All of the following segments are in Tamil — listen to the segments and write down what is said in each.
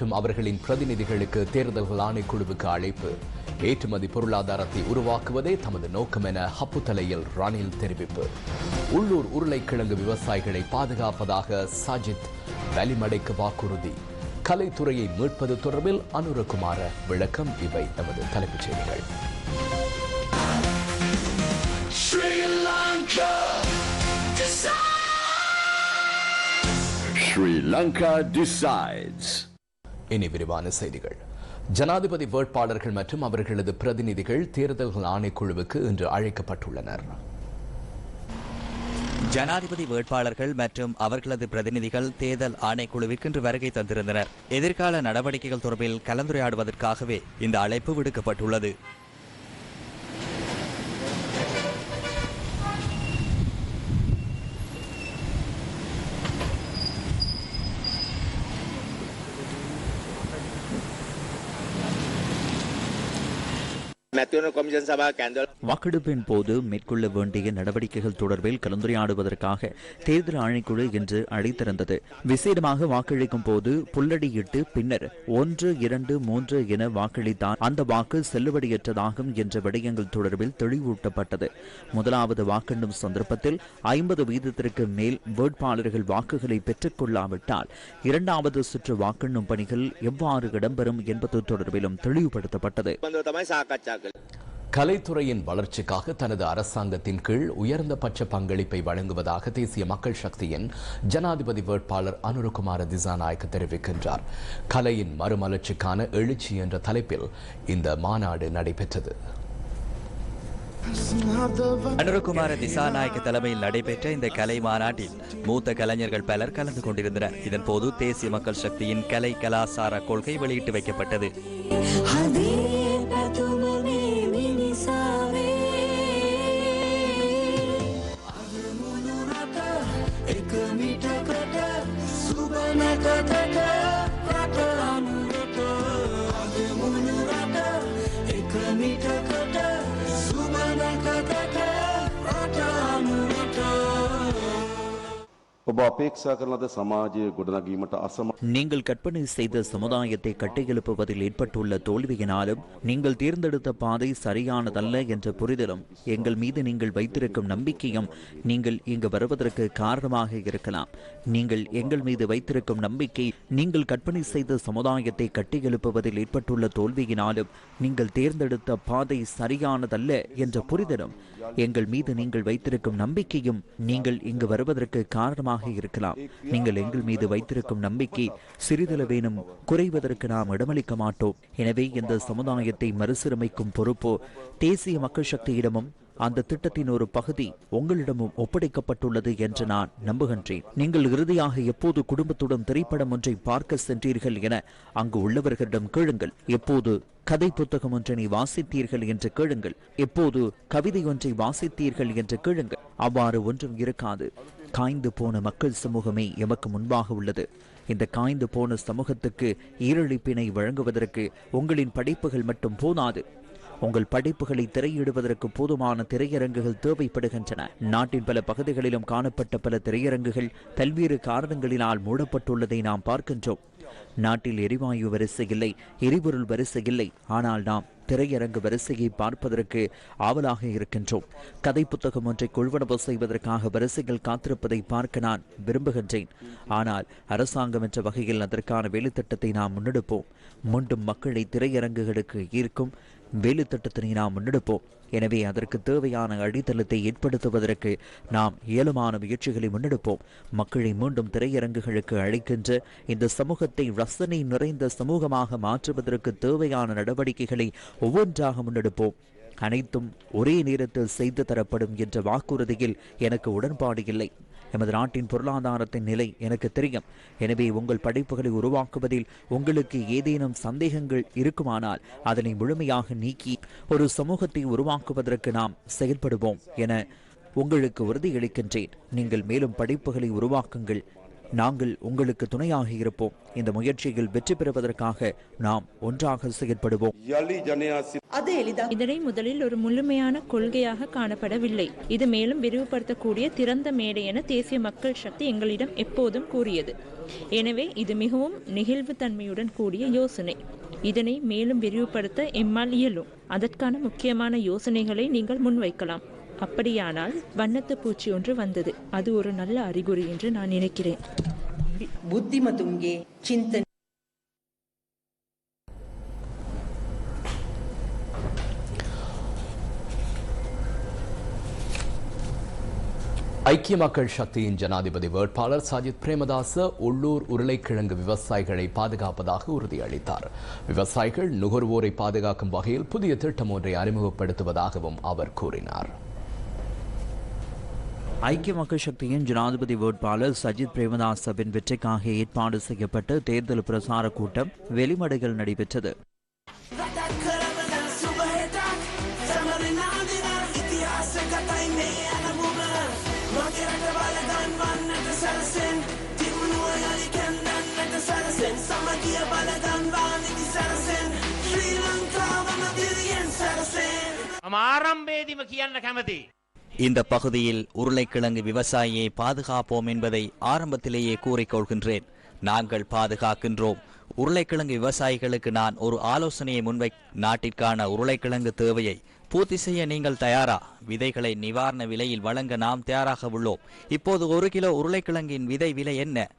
மற்றும் அவர்களின் பிரதிநிதிகளுக்கு தேர்தல்கள் ஆணைக்குழுவுக்கு அழைப்பு. ஏற்றுமதி பொருளாதாரத்தை உருவாக்குவதே தமது நோக்கம் என ஹப்புத்தலையில் ரணில் தெரிவிப்பு. உள்ளூர் உருளைக்கிழங்கு விவசாயிகளை பாதுகாப்பதாக சாஜித் வலிமடைக்கு வாக்குறுதி. கலைத்துறையை மீட்பது தொடர்பில் அனுரகுமார விளக்கம் இவை நமது தலைப்புச் செய்திகள். Sri Lanka Sri Lanka decides. இனி விரிவான செய்திகள். ஜனாதிபதி வேட்பாளர்கள் மற்றும் அவர்களது பிரதிநிதிகள் தேர்தல்கள் ஆணைக்குழுவுக்கு இன்று அழைக்கப்பட்டுள்ளனர். ஜனாதிபதி வேட்பாளர்கள் மற்றும் அவர்களது பிரதிநிதிகள் தேர்தல் ஆணைக்குழுவிற்கு இன்று வருகை தந்திருந்தனர். எதிர்கால நடவடிக்கைகள் தொடர்பில் கலந்துரையாடுவதற்காகவே இந்த அழைப்பு விடுக்கப்பட்டுள்ளது. வாக்கெடுப்பின் போது மேற்கொள்ள வேண்டிய நடவடிக்கைகள் தொடர்பில் கலந்துரையாடுவதற்காக தேர்தல் ஆணைக்குழு இன்று அழைத்திருந்தது. விசேடமாக வாக்களிக்கும் போது புல்லடியிட்டு பின்னர் ஒன்று இரண்டு மூன்று என வாக்களித்தால் அந்த வாக்கு செல்லுபடியற்றதாகும் என்ற விடயங்கள் தொடர்பில் தெளிவூட்டப்பட்டது. முதலாவது வாக்கெண்ணும் சந்தர்ப்பத்தில் ஐம்பது வீதத்திற்கு மேல் வேட்பாளர்கள் வாக்குகளை பெற்றுக் கொள்ளாவிட்டால் இரண்டாவது சுற்று வாக்கெண்ணும் பணிகள் எவ்வாறு இடம்பெறும் என்பது தொடர்பிலும் தெளிவுபடுத்தப்பட்டது. கலைத்துறையின் வளர்ச்சிக்காக தனது அரசாங்கத்தின் கீழ் உயர்ந்தபட்ச பங்களிப்பை வழங்குவதாக தேசிய மக்கள் சக்தியின் ஜனாதிபதி வேட்பாளர் அனுரகுமார திசாநாயக்க தெரிவிக்கின்றார். கலையின் மறுமலர்ச்சிக்கான எழுச்சி என்ற தலைப்பில் இந்த மாநாடு நடைபெற்றது. அனுரகுமார திசாநாயக்க தலைமையில் நடைபெற்ற இந்த கலை மாநாட்டில் மூத்த கலைஞர்கள் பலர் கலந்து கொண்டிருந்தனர். இதன்போது தேசிய மக்கள் சக்தியின் கலை கலாசார கொள்கை வெளியிட்டு வைக்கப்பட்டது. ඔබ අපේක්ෂා කරන ලද සමාජය ගොඩනගීමට අසම நீங்கள் கற்பனை செய்த சமுதாயத்தை கட்டியெழுப்புவதில் ஏற்பட்டுள்ள தோல்வியினாலும் நீங்கள் தேர்ந்தெடுத்த பாதை சரியானதல்ல என்ற புரிதலும் எங்கள் மீது நீங்கள் வைத்திருக்கும் நம்பிக்கையும் நீங்கள் இங்கு வருவதற்கு காரணமாக இருக்கலாம் நீங்கள் எங்கள் மீது வைத்திருக்கும் நம்பிக்கை நீங்கள் கற்பனை செய்த சமுதாயத்தை கட்டியெழுப்புவதில் ஏற்பட்டுள்ள தோல்வியினாலும் நீங்கள் தேர்ந்தெடுத்த பாதை சரியானதல்ல என்ற புரிதலும் எங்கள் மீது நீங்கள் வைத்திருக்கும் நம்பிக்கையும் நீங்கள் இங்கு வருவதற்கு காரணமாக இருக்கலாம். நீங்கள் எங்கள் மீது வைத்திருக்கும் நம்பிக்கை சிறிதளவேனும் குறைவதற்கு நாம் இடமளிக்க மாட்டோம். எனவே இந்த சமுதாயத்தை மறுசீரமைக்கும் பொறுப்பு தேசிய மக்கள் சக்தியிடமும் அந்த திட்டத்தின் ஒரு பகுதி உங்களிடமும் ஒப்படைக்கப்பட்டுள்ளது என்று நான் நம்புகின்றேன். நீங்கள் இறுதியாக எப்போது குடும்பத்துடன் திரைப்படம் ஒன்றை பார்க்க சென்றீர்கள் என அங்கு உள்ளவர்களிடம் கேளுங்கள். எப்போது கதை புத்தகம் ஒன்றினை வாசித்தீர்கள் என்று கேளுங்கள். எப்போது கவிதை ஒன்றை வாசித்தீர்கள் என்று கேளுங்கள். அவ்வாறு ஒன்றும் இருக்காது. காய்ந்து போன மக்கள் சமூகமே எமக்கு முன்பாக உள்ளது. இந்த காய்ந்து போன சமூகத்துக்கு ஈரழிப்பினை வழங்குவதற்கு உங்களின் படைப்புகள் மட்டும் போதாது. உங்கள் படைப்புகளை திரையிடுவதற்கு போதுமான திரையரங்குகள் தேவைப்படுகின்றன. நாட்டின் பல பகுதிகளிலும் காணப்பட்ட பல திரையரங்குகள் பல்வேறு காரணங்களினால் மூடப்பட்டுள்ளதை நாம் பார்க்கின்றோம். நாட்டில் எரிவாயு வரிசை இல்லை எரிபொருள் வரிசை இல்லை. ஆனால் நாம் திரையரங்கு வரிசையை பார்ப்பதற்கு ஆவலாக இருக்கின்றோம். கதை புத்தகம் ஒன்றை கொள்வனவு செய்வதற்காக வரிசைகள் காத்திருப்பதை பார்க்க நான் விரும்புகின்றேன். ஆனால் அரசாங்கம் என்ற வகையில் அதற்கான வேலைத்திட்டத்தை நாம் முன்னெடுப்போம். மீண்டும் மக்களை திரையரங்குகளுக்கு ஈர்க்கும் வேலைத்திட்டத்தினை நாம் முன்னெடுப்போம். எனவே அதற்கு தேவையான அடித்தளத்தை ஏற்படுத்துவதற்கு நாம் இயலுமான முயற்சிகளை முன்னெடுப்போம். மக்களை மீண்டும் திரையரங்குகளுக்கு அழைக்கின்ற இந்த சமூகத்தை ரசனை நிறைந்த சமூகமாக மாற்றுவதற்கு தேவையான நடவடிக்கைகளை ஒவ்வொன்றாக முன்னெடுப்போம். அனைத்தும் ஒரே நேரத்தில் செய்து தரப்படும் என்ற வாக்குறுதியில் எனக்கு உடன்பாடு இல்லை. எமது நாட்டின் பொருளாதாரத்தின் நிலை எனக்கு தெரியும். எனவே உங்கள் படைப்புகளை உருவாக்குவதில் உங்களுக்கு ஏதேனும் சந்தேகங்கள் இருக்குமானால் அதனை முழுமையாக நீக்கி ஒரு சமூகத்தை உருவாக்குவதற்கு நாம் செயல்படுவோம் என உங்களுக்கு உறுதியளிக்கின்றேன். நீங்கள் மேலும் படைப்புகளை உருவாக்குங்கள் நாங்கள் உங்களுக்கு துணையாக இருப்போம். இந்த முயற்சியில் வெற்றி பெறுவதற்காக நாம் ஒன்றாக செயற்படுவோம். இதனை முதலில் ஒரு முழுமையான கொள்கையாக காணப்படவில்லை. இது மேலும் விரிவுபடுத்தக்கூடிய திறந்த மேடை என தேசிய மக்கள் சக்தி எங்களிடம் எப்போதும் கூறியது. எனவே இது மிகவும் நெகிழ்வுத்தன்மையுடன் கூடிய யோசனை. இதனை மேலும் விரிவுபடுத்த எம்மால் இயலும். அதற்கான முக்கியமான யோசனைகளை நீங்கள் முன்வைக்கலாம். அப்படியானால் வண்ணத்து பூச்சி ஒன்று வந்தது. அது ஒரு நல்ல அறிகுறி என்று நான் நினைக்கிறேன். ஐக்கிய மக்கள் சக்தியின் ஜனாதிபதி வேட்பாளர் சஜித் பிரேமதாச உள்ளூர் உருளைக்கிழங்கு விவசாயிகளை பாதுகாப்பதாக உறுதியளித்தார். விவசாயிகள் நுகர்வோரை பாதுகாக்கும் வகையில் புதிய திட்டம் ஒன்றை அறிமுகப்படுத்துவதாகவும் அவர் கூறினார். ஐக்கிய மக்கள் சக்தியின் ஜனாதிபதி வேட்பாளர் சஜித் பிரேமதாசவின் வெற்றிக்காக ஏற்பாடு செய்யப்பட்ட தேர்தல் பிரசார கூட்டம் வெளிமடையில் நடைபெற்றது මම ආරම්භේදීම කියන්න කැමති. இந்த பகுதியில் உருளைக்கிழங்கு விவசாயியை பாதுகாப்போம் என்பதை ஆரம்பத்திலேயே கூறிக்கொள்கின்றேன் நாங்கள் பாதுகாக்கின்றோம். உருளைக்கிழங்கு விவசாயிகளுக்கு நான் ஒரு ஆலோசனையை முன்வை நாட்டிற்கான உருளைக்கிழங்கு தேவையை. பூர்த்தி செய்ய நீங்கள் தயாரா? விதைகளை நிவாரண விலையில் வழங்க நாம் தயாராக உள்ளோம். இப்போது ஒரு கிலோ உருளைக்கிழங்கின் விதை விலை என்ன?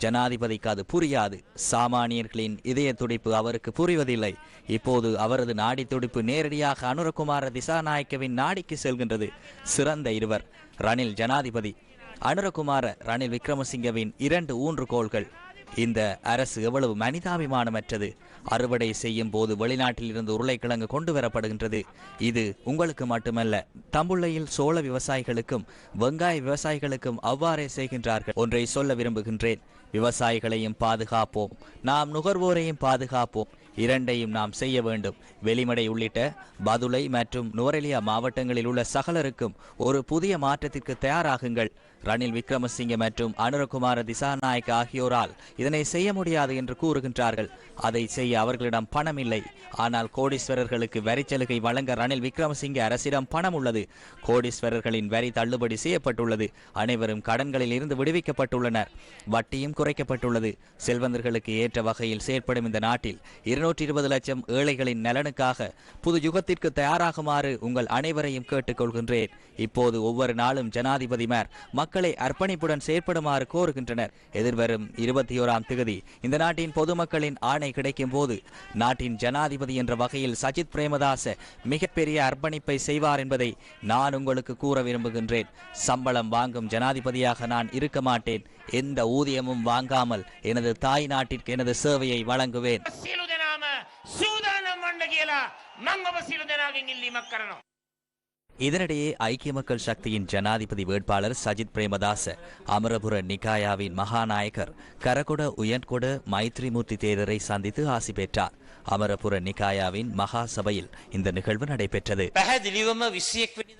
ஜனாதிபதிக்கு அது புரியாது. சாமானியர்களின் இதய துடிப்பு அவருக்கு புரிவதில்லை. இப்போது அவரது நாடி துடிப்பு நேரடியாக அனுரகுமார திசாநாயக்கவின் நாடிக்கு செல்கின்றது. சிறந்த இருவர். ரணில் ஜனாதிபதி. அனுரகுமார ரணில் விக்ரமசிங்கவின் இரண்டு ஊன்று கோள்கள் இந்த அரசு எவ்வளவு மனிதாபிமானமற்றது. அறுவடை செய்யும் போது வெளிநாட்டில் இருந்து உருளைக்கிழங்கு கொண்டு வரப்படுகின்றது இது உங்களுக்கு மட்டுமல்ல தம்புள்ளையில் சோழ விவசாயிகளுக்கும் வெங்காய விவசாயிகளுக்கும் அவ்வாறே செய்கின்றார்கள். ஒன்றை சொல்ல விரும்புகின்றேன். விவசாயிகளையும் பாதுகாப்போம். நாம் நுகர்வோரையும் பாதுகாப்போம். இரண்டையும் நாம் செய்ய வேண்டும். வெளிமடை உள்ளிட்ட பதுளை மற்றும் நுவரெலியா மாவட்டங்களில் உள்ள சகலருக்கும் ஒரு புதிய மாற்றத்திற்கு தயாராகுங்கள். ரணில் விக்ரமசிங்கே மற்றும் அனுரகுமார திசாநாயக் ஆகியோரால் இதனை செய்ய முடியாது என்று கூறுகின்றார்கள். அதை செய்ய அவர்களிடம் பணம் இல்லை ஆனால் கோடீஸ்வரர்களுக்கு வரி சலுகை வழங்க ரணில் விக்ரமசிங்கே அரசிடம் பணம் உள்ளது கோடீஸ்வரர்களின் வரி தள்ளுபடி செய்யப்பட்டுள்ளது. அனைவரும் கடன்களில் இருந்து விடுவிக்கப்பட்டுள்ளனர். வட்டியும் குறைக்கப்பட்டுள்ளது. செல்வந்தர்களுக்கு ஏற்ற வகையில் செயற்படும் இந்த நாட்டில் இருநூற்றி இருபது லட்சம் ஏழைகளின் நலனுக்காக புது யுகத்திற்கு தயாராகுமாறு உங்கள் அனைவரையும் கேட்டுக்கொள்கின்றேன். இப்போது ஒவ்வொரு நாளும் ஜனாதிபதிமார் மக்களை அர்ப்பணிப்புடன் செயற்படுமாறு கோருகின்றனர். எதிர்வரும் இருபத்தி ஓராம் திகதி இந்த நாட்டின் பொதுமக்களின் ஆணை கிடைக்கும் போது நாட்டின் ஜனாதிபதி என்ற வகையில் சஜித் பிரேமதாச மிகப்பெரிய அர்ப்பணிப்பை செய்வார் என்பதை நான் உங்களுக்கு கூற விரும்புகின்றேன். சம்பளம் வாங்கும் ஜனாதிபதியாக நான் இருக்க மாட்டேன். எந்த ஊதியமும் வாங்காமல் எனது தாய் நாட்டிற்கு எனது சேவையை வழங்குவேன். இதனிடையே ஐக்கிய மக்கள் சக்தியின் ஜனாதிபதி வேட்பாளர் சஜித் பிரேமதாச அமரபுர நிகாயாவின் மகாநாயகர் கரகொட உயன்கொட மைத்ரிமூர்த்தி தேரரை சந்தித்து ஆசி பெற்றார். அமரபுர நிகாயாவின் மகா இந்த நிகழ்வு நடைபெற்றது.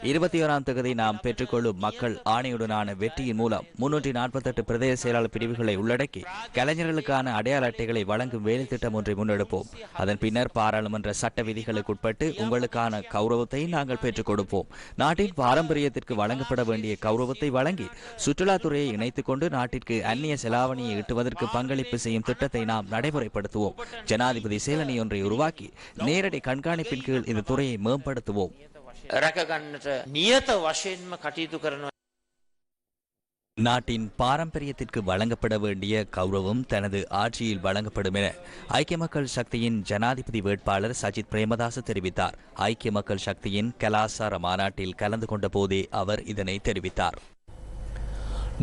இருபத்தி ஓராம் தொகுதி நாம் பெற்றுக்கொள்ளும் மக்கள் ஆணையுடனான வெற்றியின் மூலம் முன்னூற்றி நாற்பத்தெட்டு பிரதேச செயலாளர் பிரிவுகளை உள்ளடக்கி கலைஞர்களுக்கான அடையாள அட்டைகளை வழங்கும் வேலை திட்டம் ஒன்றை முன்னெடுப்போம். அதன் பின்னர் பாராளுமன்ற சட்ட விதிகளுக்கு உட்பட்டு உங்களுக்கான கௌரவத்தை நாங்கள் பெற்றுக் கொடுப்போம் நாட்டின் பாரம்பரியத்திற்கு வழங்கப்பட வேண்டிய கௌரவத்தை வழங்கி சுற்றுலாத்துறையை இணைத்துக் கொண்டு நாட்டிற்கு அந்நிய செலாவணியை இட்டுவதற்கு பங்களிப்பு செய்யும் திட்டத்தை நாம் நடைமுறைப்படுத்துவோம். ஜனாதிபதி சேலன் கூட்டணியொன்றை உருவாக்கி நேரடி கண்காணிப்பின் கீழ் இந்த துறையை மேம்படுத்துவோம். நாட்டின் பாரம்பரியத்திற்கு வழங்கப்பட வேண்டிய கௌரவம் தனது ஆட்சியில் வழங்கப்படும் என ஐக்கிய மக்கள் சக்தியின் ஜனாதிபதி வேட்பாளர் சஜித் பிரேமதாச தெரிவித்தார். ஐக்கிய மக்கள் சக்தியின் கலாசார மாநாட்டில் கலந்து கொண்ட போதே அவர் இதனை தெரிவித்தார்.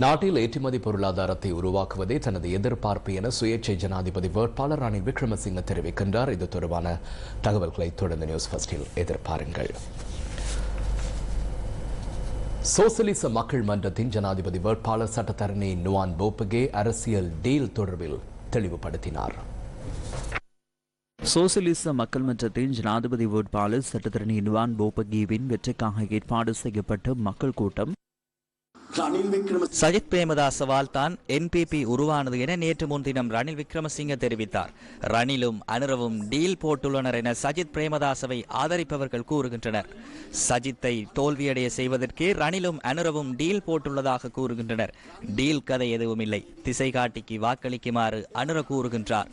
நாட்டில் ஏற்றுமதி பொருளாதாரத்தை உருவாக்குவதே தனது எதிர்பார்ப்பு என சுயேட்சை ஜனாதிபதி வேட்பாளர் ரணில் விக்ரமசிங்க தெரிவிக்கின்றார். இது தொடர்பான தகவல்களை தொடர்ந்து நியூஸ் ஃபர்ஸ்டில் எதிர்பாருங்கள். சோசலிச மக்கள் மன்றத்தின் ஜனாதிபதி வேட்பாளர் சட்டத்தரணி நுவான் போப்பகே அரசியல் டீல் தொடர்பில் தெளிவுபடுத்தினார். சோசலிச மக்கள் மன்றத்தின் ஜனாதிபதி வேட்பாளர் சட்டத்தரணி நுவான் போபகீவின் வெற்றிக்காக ஏற்பாடு செய்யப்பட்ட மக்கள் கூட்டம் சஜித் பிரேமதாசவால் தான் என்பிபி உருவானது என நேற்று முன்தினம் ரணில் விக்ரமசிங்க தெரிவித்தார். ரணிலும் அனுரவும் டீல் போட்டுள்ளனர் என சஜித் பிரேமதாசவை ஆதரிப்பவர்கள் கூறுகின்றனர். சஜித்தை தோல்வியடைய செய்வதற்கே ரணிலும் அனுரவும் டீல் போட்டுள்ளதாக கூறுகின்றனர். டீல் கதை எதுவும் இல்லை. திசை காட்டிக்கு வாக்களிக்குமாறு அனுர கூறுகின்றார்.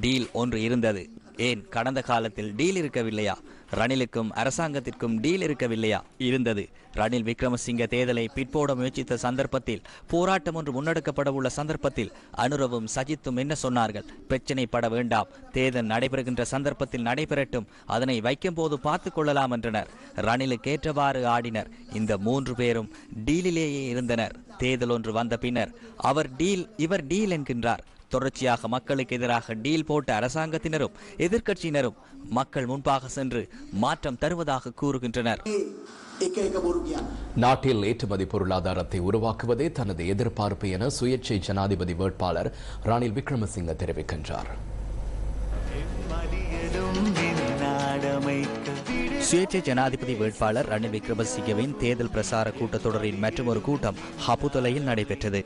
டீல் ஒன்று இருந்தது. ஏன்? கடந்த காலத்தில் டீல் இருக்கவில்லையா? ரணிலுக்கும் அரசாங்கத்திற்கும் டீல் இருக்கவில்லையா? இருந்தது. ரணில் விக்ரமசிங்க தேர்தலை பிற்போட முயற்சித்த சந்தர்ப்பத்தில் போராட்டம் ஒன்று முன்னெடுக்கப்பட உள்ள சந்தர்ப்பத்தில் அனுரவும் சஜித்தும் என்ன சொன்னார்கள்? பிரச்சனை பட வேண்டாம். தேர்தல் நடைபெறுகின்ற சந்தர்ப்பத்தில் நடைபெறட்டும். அதனை வைக்கும் போது பார்த்து கொள்ளலாம் என்றனர். ரணிலுக்கு ஏற்றவாறு ஆடினர். இந்த மூன்று பேரும் டீலிலேயே இருந்தனர். தேர்தல் ஒன்று வந்த பின்னர் அவர் டீல் இவர் டீல் என்கின்றார். தொடர்ச்சியாக மக்களுக்கு எதிராக டீல் போட்ட அரசாங்கத்தினரும் எதிர்க்கட்சியினரும் மக்கள் முன்பாக சென்று மாற்றம் தருவதாக கூறுகின்றனர். நாட்டில் ஏற்றுமதி பொருளாதாரத்தை உருவாக்குவதே தனது எதிர்பார்ப்பு என சுயேட்சை ஜனாதிபதி வேட்பாளர் ரணில் விக்ரமசிங்க தெரிவிக்கின்றார். சுயேட்சை ஜனாதிபதி வேட்பாளர் ரணில் விக்ரமசிங்கவின் தேர்தல் பிரசார கூட்டத்தொடரின் மற்றொரு கூட்டம் ஹபுதலையில் நடைபெற்றது.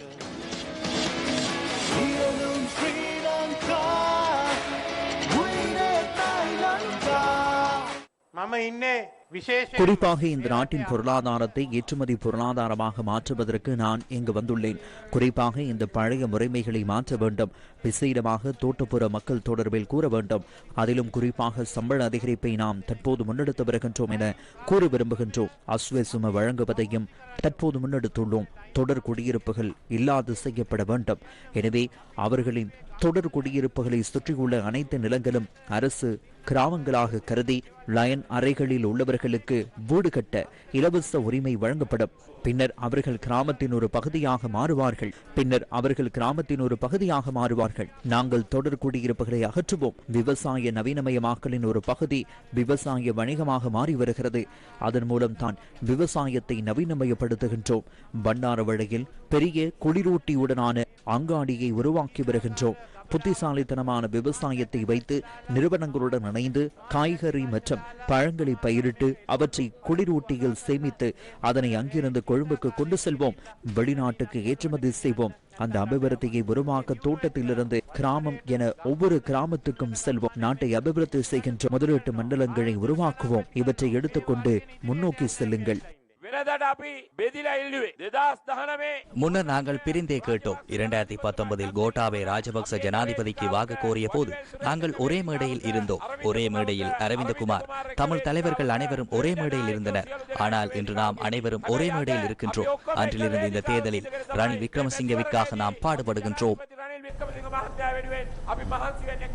ama inne குறிப்பாக இந்த நாட்டின் பொருளாதாரத்தை ஏற்றுமதி பொருளாதாரமாக மாற்றுவதற்கு நான் இங்கு வந்துள்ளேன். குறிப்பாக இந்த பழைய முறைமைகளை மாற்ற வேண்டும். விசேடமாக தோட்டப்புற மக்கள் தொடர்பில் கூற வேண்டும். அதிலும் குறிப்பாக சம்பள அதிகரிப்பை நாம் தற்போது முன்னெடுத்து வருகின்றோம் என கூற விரும்புகின்றோம். அஸ்வசும வழங்குவதையும் தற்போது முன்னெடுத்துள்ளோம். தொடர் குடியிருப்புகள் இல்லாது செய்யப்பட வேண்டும். எனவே அவர்களின் தொடர் குடியிருப்புகளை சுற்றியுள்ள அனைத்து நிலங்களும் அரசு கிராமங்களாக கருதி லயன் அறைகளில் அவர்களுக்கு வீடு கட்ட இலவச உரிமை வழங்கப்படும். பின்னர் அவர்கள் கிராமத்தின் ஒரு பகுதியாக மாறுவார்கள். பின்னர் அவர்கள் கிராமத்தின் ஒரு பகுதியாக மாறுவார்கள். நாங்கள் தொடர் குடியிருப்புகளை அகற்றுவோம். விவசாய நவீனமயமாக்கலின் ஒரு பகுதி விவசாய வணிகமாக மாறி வருகிறது. அதன் மூலம் தான் விவசாயத்தை நவீனமயப்படுத்துகின்றோம். பண்டாரவளையில் பெரிய குளிரூட்டியுடனான அங்காடியை உருவாக்கி வருகின்றோம். புத்திசாலித்தனமான விவசாயத்தை வைத்து நிறுவனங்களுடன் இணைந்து காய்கறி மற்றும் பழங்களை பயிரிட்டு அவற்றை குளிரூட்டியில் சேமித்து அதனை அங்கிருந்து கொழும்புக்கு கொண்டு செல்வோம். வெளிநாட்டுக்கு ஏற்றுமதி செய்வோம். அந்த அபிவிருத்தியை உருவாக்க தோட்டத்திலிருந்து கிராமம் என ஒவ்வொரு கிராமத்துக்கும் செல்வோம். நாட்டை அபிவிருத்தி செய்கின்ற முதலீட்டு மண்டலங்களை உருவாக்குவோம். இவற்றை எடுத்துக்கொண்டு முன்னோக்கி செல்லுங்கள். වෙනදට අපි බෙදිලා ඉල්ලුවේ දෙදස් දහනමේ முன்னர் நாங்கள் பிரிந்தே கேட்டோம் இரண்டாயிரத்தி பத்தொன்பதில் கோட்டாபே ராஜபக்ச ஜனாதிபதிக்கு வாக்கு கோரிய போது நாங்கள் ஒரே மேடையில் இருந்தோம் ஒரே மேடையில் அரவிந்தகுமார் தமிழ் தலைவர்கள் அனைவரும் ஒரே மேடையில் இருந்தனர் ஆனால் இன்று நாம் அனைவரும் ஒரே மேடையில் இருக்கின்றோம் அன்றிலிருந்து இந்த தேர்தலில் ரணில் விக்ரமசிங்கவிற்காக நாம் பாடுபடுகின்றோம் රනිල් වික්‍රමසිංහ මහත්තයා වෙනුවෙන් අපි මහන්සි වෙන්නේ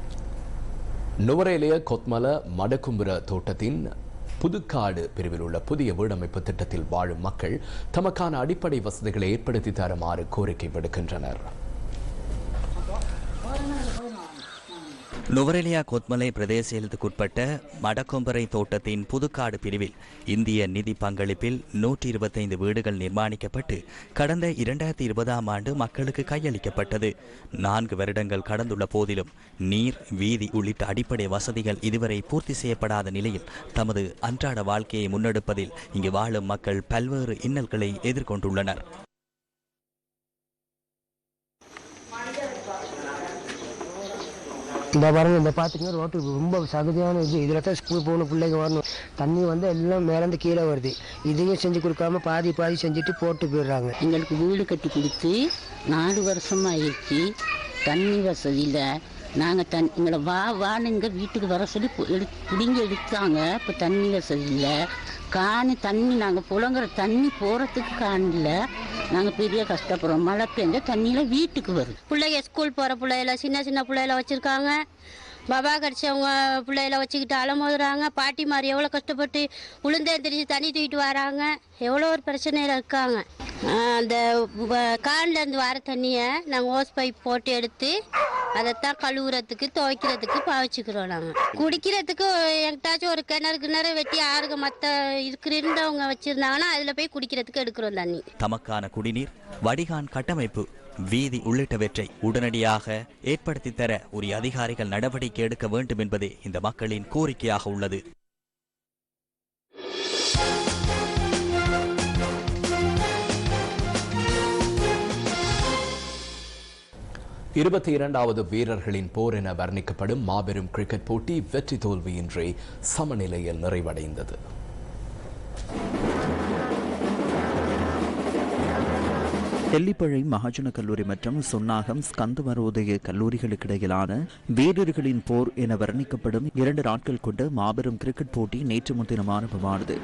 நுவரேலிய கொத்மல மடக்கும்புர தோட்டத்தின் புதுக்காடு பிரிவில் உள்ள புதிய வீடமைப்பு திட்டத்தில் வாழும் மக்கள் தமக்கான அடிப்படை வசதிகளை ஏற்படுத்தி தருமாறு கோரிக்கை விடுக்கின்றனர். நுவரெலியா கொத்மலை பிரதேச மடக்கொம்பரை தோட்டத்தின் புதுக்காடு பிரிவில் இந்திய நிதி பங்களிப்பில் நூற்றி இருபத்தைந்து வீடுகள் நிர்மாணிக்கப்பட்டு கடந்த இரண்டாயிரத்தி இருபதாம் ஆண்டு மக்களுக்கு கையளிக்கப்பட்டது. நான்கு வருடங்கள் கடந்துள்ள போதிலும் நீர் வீதி உள்ளிட்ட அடிப்படை வசதிகள் இதுவரை பூர்த்தி செய்யப்படாத நிலையில் தமது அன்றாட வாழ்க்கையை முன்னெடுப்பதில் இங்கு வாழும் மக்கள் பல்வேறு இன்னல்களை எதிர்கொண்டுள்ளனர். இந்த பாருங்க இந்த பார்த்தீங்கன்னா ரோட்டு ரொம்ப சகதியான இது. இதில் தான் ஸ்கூல் போகணும் பிள்ளைங்க வரணும். தண்ணி வந்து எல்லாம் மேலேருந்து கீழே வருது. இதையும் செஞ்சு கொடுக்காம பாதி பாதி செஞ்சுட்டு போட்டு போயிடுறாங்க. எங்களுக்கு வீடு கட்டி கொடுத்து நாலு வருஷமாக ஆயிடுச்சு தண்ணி வசதியில் நாங்கள் தண் எங்களை வா வான்னு இங்கே வீட்டுக்கு வர சொல்லி எடு பிடிங்கி எடுத்தாங்க. இப்போ தண்ணி வசதி இல்லை காணி தண்ணி நாங்கள் புலங்குற தண்ணி போகிறதுக்கு காணில நாங்கள் பெரிய கஷ்டப்படுறோம். மழை பெஞ்சால் தண்ணியில் வீட்டுக்கு வருது. பிள்ளைங்க ஸ்கூல் போகிற பிள்ளைகள சின்ன சின்ன பிள்ளைகள வச்சுருக்காங்க. பாபா கடிச்சவங்க பிள்ளைகள வச்சுக்கிட்டு அலமோதுறாங்க. பாட்டி மாதிரி எவ்வளோ கஷ்டப்பட்டு உளுந்தெந்திரிச்சு தண்ணி தூக்கிட்டு வராங்க. எவ்வளோ ஒரு பிரச்சனையில் இருக்காங்க. அந்த கான்லேருந்து வர தண்ணியை நாங்கள் ஓஸ் பைப் போட்டு எடுத்து அதைத்தான் கழுவுறதுக்கு துவைக்கிறதுக்கு பாவிச்சுக்கிறோம் நாங்கள் குடிக்கிறதுக்கு எங்கிட்டாச்சும் ஒரு கிணறு கிணறு வெட்டி ஆறுக மற்ற இருக்கிறவங்க வச்சிருந்தாங்கன்னா வச்சுருந்தாங்கன்னா அதில் போய் குடிக்கிறதுக்கு எடுக்கிறோம் தண்ணி. தமக்கான குடிநீர் வடிகான் கட்டமைப்பு வீதி உள்ளிட்டவற்றை உடனடியாக ஏற்படுத்தி தர உரிய அதிகாரிகள் நடவடிக்கை எடுக்க வேண்டும் என்பதே இந்த மக்களின் கோரிக்கையாக உள்ளது. இருபத்தி இரண்டாவது வீரர்களின் போர் என வர்ணிக்கப்படும் மாபெரும் கிரிக்கெட் போட்டி வெற்றி தோல்வியின்றி சமநிலையில் நிறைவடைந்தது. தெல்லிப்பழை மகாஜன கல்லூரி மற்றும் சுன்னாகம் ஸ்கந்தமரோதய கல்லூரிகளுக்கிடையிலான வீரர்களின் போர் என வர்ணிக்கப்படும் இரண்டு நாட்கள் கொண்ட மாபெரும் கிரிக்கெட் போட்டி நேற்று முன்தினம் ஆரம்பமானது.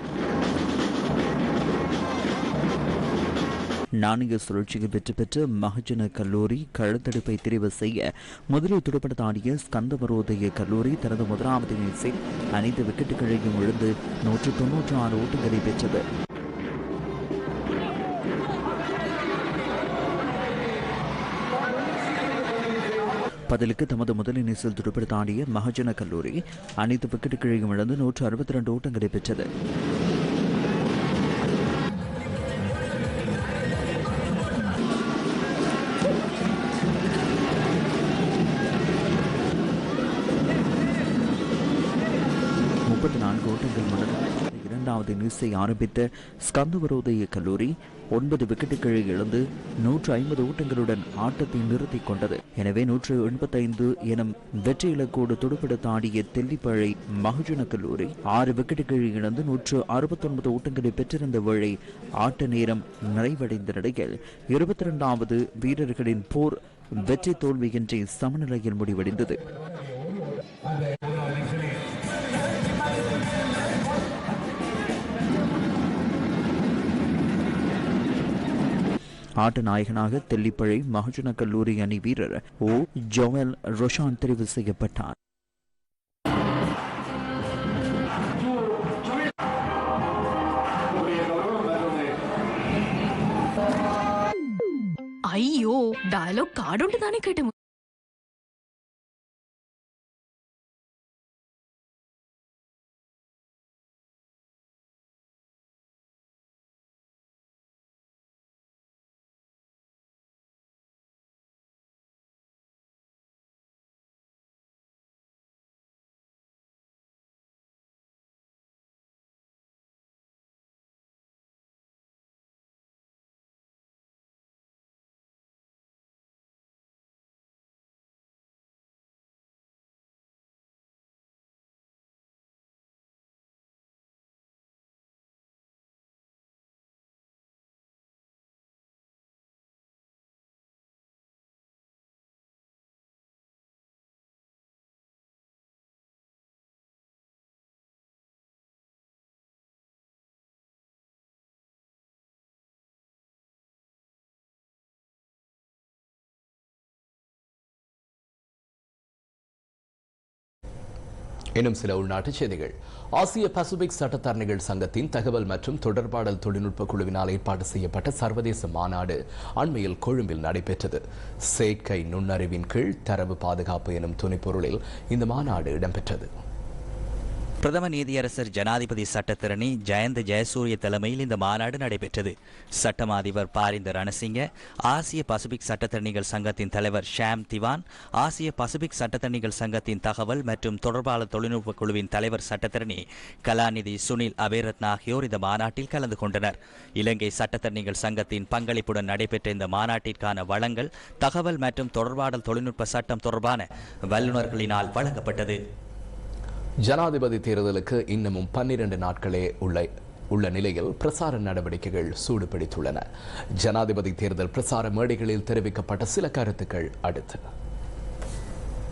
நாணய சுழற்சியில் வெற்றி பெற்ற மகஜன கல்லூரி கழுத்தடுப்பை தெரிவு செய்ய முதலில் துடுப்படுத்தாடிய ஸ்கந்தவரோதய கல்லூரி தனது முதலாவது இன்னிங்ஸில் அனைத்து விக்கெட்டுகளையும் இழந்து நூற்று தொன்னூற்று ஆறு ஓட்டங்களை பெற்றது. பதிலுக்கு தமது முதல் இன்னிங்ஸில் துடுப்படுத்தாடிய மகஜன கல்லூரி அனைத்து விக்கெட்டுகளையும் இழந்து நூற்று அறுபத்தி ரெண்டு ஓட்டங்களை பெற்றது. ஓட்டங்கள் மடங்கு இரண்டாவது நியூஸை ஆரம்பித்த ஸ்கந்தவரோதய கல்லூரி ஒன்பது விக்கெட்டுகளை இழந்து நூற்று ஐம்பது ஓட்டங்களுடன் ஆட்டத்தை நிறுத்தி கொண்டது. எனவே நூற்று எண்பத்தைந்து எனும் வெற்றி இலக்கோடு துடுப்படுத்த ஆடிய தெல்லிப்பழை மகஜன கல்லூரி ஆறு விக்கெட்டுகளை இழந்து நூற்று அறுபத்தொன்பது ஓட்டங்களை பெற்றிருந்த வேளை ஆட்ட நேரம் நிறைவடைந்த நிலையில் இருபத்தி இரண்டாவது வீரர்களின் போர் வெற்றி தோல்வியின்றி சமநிலையில் முடிவடைந்தது. ஆட்ட நாயகனாக தெல்லிப்பழை மகஜன கல்லூரி அணி வீரர் ஓ. ஜோவல் ரொஷான் தெரிவு செய்யப்பட்டார். ஐயோ டயலாக் காடுண்டு தானே கேட்டோம் இன்னும் சில உள்நாட்டுச் செய்திகள். ஆசிய பசிபிக் சட்டத்தரணிகள் சங்கத்தின் தகவல் மற்றும் தொடர்பாடல் தொழில்நுட்ப குழுவினால் ஏற்பாடு செய்யப்பட்ட சர்வதேச மாநாடு அண்மையில் கொழும்பில் நடைபெற்றது. செயற்கை நுண்ணறிவின் கீழ் தரவு பாதுகாப்பு எனும் துணைப்பொருளில் இந்த மாநாடு இடம்பெற்றது. பிரதம நீதியரசர் ஜனாதிபதி சட்டத்திரணி ஜெயந்த ஜெயசூரிய தலைமையில் இந்த மாநாடு நடைபெற்றது. சட்டம் அதிபர் பாரிந்த ரணசிங்க ஆசிய பசிபிக் சட்டத்தரணிகள் சங்கத்தின் தலைவர் ஷாம் திவான் ஆசிய பசிபிக் சட்டத்தரணிகள் சங்கத்தின் தகவல் மற்றும் தொடர்பாளர் தொழில்நுட்ப குழுவின் தலைவர் சட்டத்தரணி கலாநிதி சுனில் அபேரத்ன ஆகியோர் இந்த மாநாட்டில் கலந்து கொண்டனர். இலங்கை சட்டத்தரணிகள் சங்கத்தின் பங்களிப்புடன் நடைபெற்ற இந்த மாநாட்டிற்கான வளங்கள் தகவல் மற்றும் தொடர்பாடல் தொழில்நுட்ப சட்டம் தொடர்பான வல்லுநர்களினால் வழங்கப்பட்டது. ஜனாதிபதி தேர்தலுக்கு இன்னமும் பன்னிரண்டு நாட்களே உள்ள உள்ள நிலையில் பிரசார நடவடிக்கைகள் சூடுபிடித்துள்ளன. ஜனாதிபதி தேர்தல் பிரசார மேடைகளில் தெரிவிக்கப்பட்ட சில கருத்துக்கள் அடுத்து.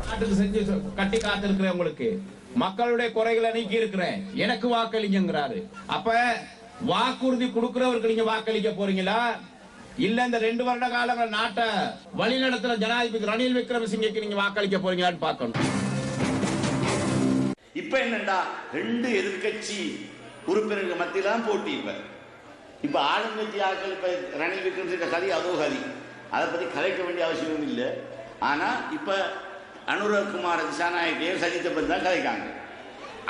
நாட்டுக்கு செஞ்சு கட்டி காத்திருக்கிறேன் உங்களுக்கு. மக்களுடைய குறைகளை நீக்கி இருக்கிறேன் எனக்கு வாக்களிங்கிறாரு அப்ப வாக்குறுதி கொடுக்கிறவருக்கு நீங்க வாக்களிக்க போறீங்களா? இல்ல இந்த ரெண்டு வருட காலங்கள் நாட்டை வழிநடத்துற ஜனாதிபதி ரணில் விக்ரமசிங்கக்கு நீங்க வாக்களிக்க போறீங்களான்னு பார்க்கணும். இப்ப என்னண்டா? ரெண்டு எதிர்க்கட்சி உறுப்பினர்கள் மத்தியில் தான் போட்டி இப்ப. இப்ப ஆளுங்கட்சி ஆட்கள் இப்ப ரணில் விக்ரமசிங்க கதி அதோ கதி. அதை பத்தி கலைக்க வேண்டிய அவசியமும் இல்லை. ஆனா இப்ப அனுரகுமார திசாநாயக்கையே சஜித்தை பற்றி தான் கதைக்காங்க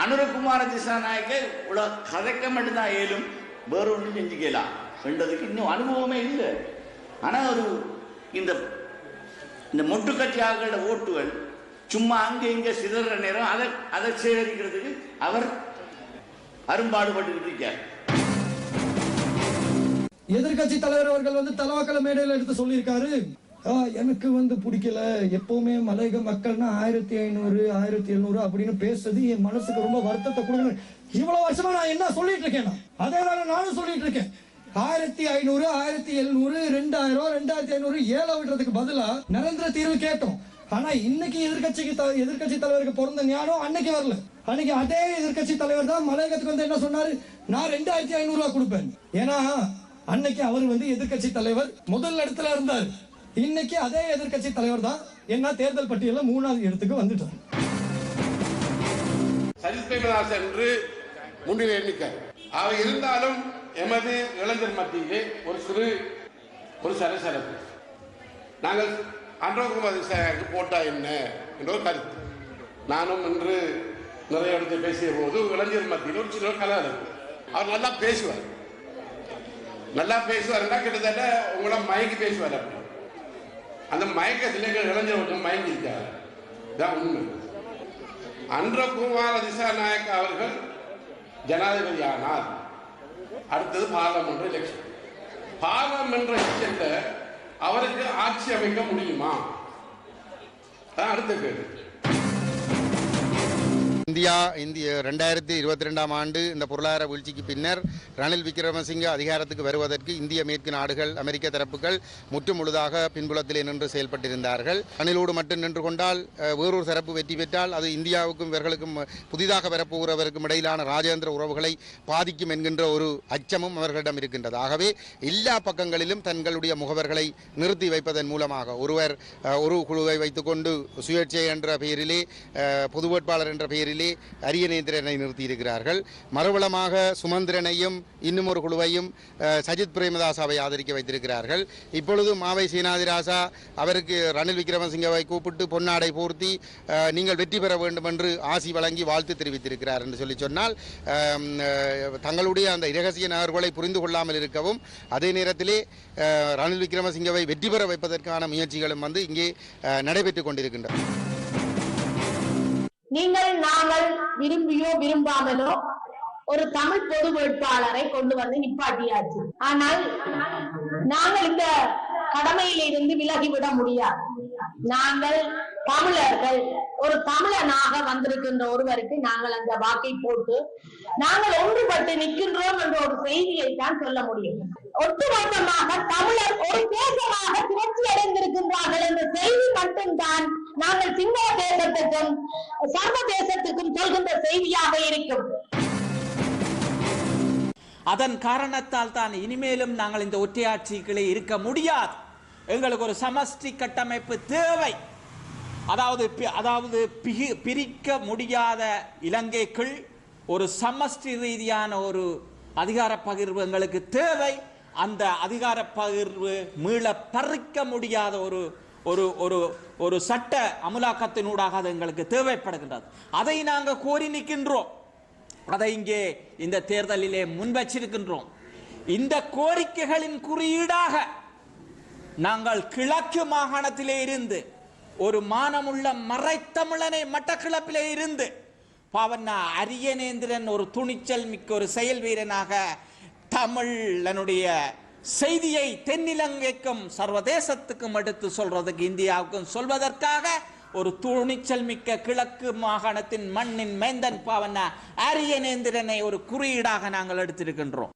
அனுரகுமார திசாநாயக்கே உள்ள கதைக்க மட்டும்தான் ஏலும் வேற ஒன்றும் செஞ்சுக்கலாம் என்றதுக்கு இன்னும் அனுபவமே இல்லை. ஆனால் ஒரு இந்த இந்த மொட்டுக்கட்சி ஆட்களோட ஓட்டுகள் சும்மா அங்க இங்க சிதற நேரம் அதை அதை சேகரிக்கிறதுக்கு அவர் அரும்பாடுபட்டு இருக்கார் எதிர்க்கட்சி தலைவர் அவர்கள் வந்து தலவாக்கல மேடையில் எடுத்து சொல்லியிருக்காரு. எனக்கு வந்து பிடிக்கல. எப்பவுமே மலையக மக்கள்னா ஆயிரத்தி ஐநூறு ஆயிரத்தி எழுநூறு அப்படின்னு பேசுறது என் மனசுக்கு ரொம்ப வருத்தத்தை கொடுங்க இவ்வளவு வருஷமா நான் என்ன சொல்லிட்டு இருக்கேன் நான் அதே நானும் சொல்லிட்டு இருக்கேன். ஆயிரத்தி ஐநூறு ஆயிரத்தி எழுநூறு ரெண்டாயிரம் ரெண்டாயிரத்தி ஐநூறு ஏழை விடுறதுக்கு பதிலா நிரந்தர தீர்வு கேட்டோம். ஆனா இன்னைக்கு எதிர்கட்சிக்கு த- எதிர்க்கட்சி தலைவருக்கு பிறந்த ஞானம் அன்னைக்கு வரல. அன்னைக்கு அதே எதிர்க்கட்சி தலைவர் தான் மலையகத்துக்கு வந்து என்ன சொன்னாரு? நான் ரெண்டாயிரத்தி ஐநூறு ரூபாய் கொடுப்பேன். ஏன்னா அன்னைக்கு அவர் வந்து எதிர்க்கட்சி தலைவர் முதல் இடத்துல இருந்தார். இன்னைக்கு அதே எதிர்க்கட்சி தலைவர் தான் என்ன தேர்தல் பட்டியல மூணாவது இடத்துக்கு வந்துட்டார். சஜித் பிரேமதாஸ் என்று முன்னிலை எண்ணிக்க. அவர் இருந்தாலும் எமது இளைஞர் மத்தியிலே ஒரு சிறு ஒரு சரசரப்பு. நாங்கள் அன்றகுமார் திசாவுக்கு போட்டா என்ன? என்ற ஒரு கருத்து. நானும் இன்று நிறைய இடத்தில் பேசிய போது இளைஞர் மத்தியில் ஒரு சில இருக்கு அவர் நல்லா பேசுவார். நல்லா பேசுவார்னா கிட்டத்தட்ட உங்களை மயக்கி பேசுவார் அப்படி. அந்த மயக்கத்தில் எங்கள் இளைஞர் ஒருத்தர் மயங்கி இருக்கார். இதான் உண்மை. அன்றகுமார திசாநாயக் அவர்கள் ஜனாதிபதியானார் அடுத்தது பார்லமெண்ட் எலெக்ஷன் பார்லமெண்ட் எலெக்ஷன்ல அவருக்கு ஆட்சி அமைக்க முடியுமா? அடுத்த கேள்வி. இந்தியா இந்திய ரெண்டாயிரத்தி இருபத்தி ரெண்டாம் ஆண்டு இந்த பொருளாதார வீழ்ச்சிக்கு பின்னர் ரணில் விக்ரமசிங்க அதிகாரத்துக்கு வருவதற்கு இந்திய மேற்கு நாடுகள் அமெரிக்க தரப்புகள் முற்றும் முழுதாக பின்புலத்திலே நின்று செயல்பட்டிருந்தார்கள். ரணிலோடு மட்டும் நின்று கொண்டால் வேறொரு தரப்பு வெற்றி பெற்றால் அது இந்தியாவுக்கும் இவர்களுக்கும் புதிதாக வரப்போகிறவருக்கும் இடையிலான ராஜேந்திர உறவுகளை பாதிக்கும் என்கின்ற ஒரு அச்சமும் அவர்களிடம் இருக்கின்றது. ஆகவே எல்லா பக்கங்களிலும் தங்களுடைய முகவர்களை நிறுத்தி வைப்பதன் மூலமாக ஒருவர் ஒரு குழுவை வைத்துக்கொண்டு சுயேட்சை என்ற பெயரிலே பொது வேட்பாளர் என்ற பெயரிலே அரியநேந்திரனை நிறுத்தியிருக்கிறார்கள். மறுவளமாக சுமந்திரனையும் இன்னும் ஒரு குழுவையும் சஜித் பிரேமதாசாவை ஆதரிக்க வைத்திருக்கிறார்கள். இப்பொழுது மாவை சீனாதிராசா அவருக்கு ரணில் விக்ரமசிங்கவை கூப்பிட்டு பொன்னாடை போர்த்தி அஹ், நீங்கள் வெற்றி பெற வேண்டும் என்று ஆசி வழங்கி வாழ்த்து தெரிவித்திருக்கிறார் என்று சொல்லி சொன்னால் அஹ், தங்களுடைய அந்த இரகசிய நகர்வுகளை புரிந்து கொள்ளாமல் இருக்கவும் அதே நேரத்திலே அஹ், ரணில் விக்ரமசிங்கவை வெற்றி பெற வைப்பதற்கான முயற்சிகளும் வந்து இங்கே நடைபெற்று நடைபெற்றுக் கொண்டிருக்கின்றன. நீங்கள் நாங்கள் விரும்பியோ விரும்பாமலோ ஒரு தமிழ் பொது வேட்பாளரை கொண்டு வந்து நிப்பாட்டியாச்சு. ஆனால் நாங்கள் இந்த கடமையில இருந்து விலகிவிட முடியாது. நாங்கள் தமிழர்கள் ஒரு தமிழனாக வந்திருக்கின்ற ஒருவருக்கு நாங்கள் அந்த வாக்கை போட்டு நாங்கள் ஒன்றுபட்டு நிற்கின்றோம் என்ற ஒரு செய்தியை தான் சொல்ல முடியும். ஒட்டுமொத்தமாக தமிழர் ஒரு தேசமாக திரட்சி அடைந்திருக்கின்றார்கள் என்ற செய்தி மட்டும்தான் நாங்கள் சிங்கள தேசத்துக்கும் சர்வதேசத்துக்கும் சொல்கின்ற செய்தியாக இருக்கும். அதன் காரணத்தால் தான் இனிமேலும் நாங்கள் இந்த ஒற்றையாட்சிகளே இருக்க முடியாது. எங்களுக்கு ஒரு சமஷ்டி கட்டமைப்பு தேவை. அதாவது அதாவது பிரிக்க முடியாத இலங்கைக்குள் ஒரு சமஷ்டி ரீதியான ஒரு அதிகார பகிர்வு எங்களுக்கு தேவை. அந்த அதிகார பகிர்வு மீள பறிக்க முடியாத ஒரு ஒரு ஒரு ஒரு சட்ட அமுலாக்கத்தினூடாக அது எங்களுக்கு தேவைப்படுகின்றது. அதை நாங்கள் கோரி நிற்கின்றோம். அதை இங்கே இந்த தேர்தலிலே முன்வச்சிருக்கின்றோம். இந்த கோரிக்கைகளின் குறியீடாக நாங்கள் கிழக்கு மாகாணத்திலே இருந்து ஒரு மானமுள்ள மறைத்தமிழனை மட்டக்கிளப்பிலே இருந்து பாவண்ணா அரியநேந்திரன் ஒரு துணிச்சல் மிக்க ஒரு செயல் வீரனாக தமிழனுடைய செய்தியை தென்னிலங்கைக்கும் சர்வதேசத்துக்கும் எடுத்து சொல்றதுக்கு இந்தியாவுக்கும் சொல்வதற்காக ஒரு துணிச்சல் மிக்க கிழக்கு மாகாணத்தின் மண்ணின் மேந்தன் பாவன அரியநேந்திரனை ஒரு குறியீடாக நாங்கள் எடுத்திருக்கின்றோம்.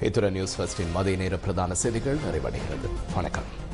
இத்துடன் நியூஸ் ஃபர்ஸ்டின் மதிய நேர பிரதான செய்திகள் நிறைவடைகிறது. வணக்கம்.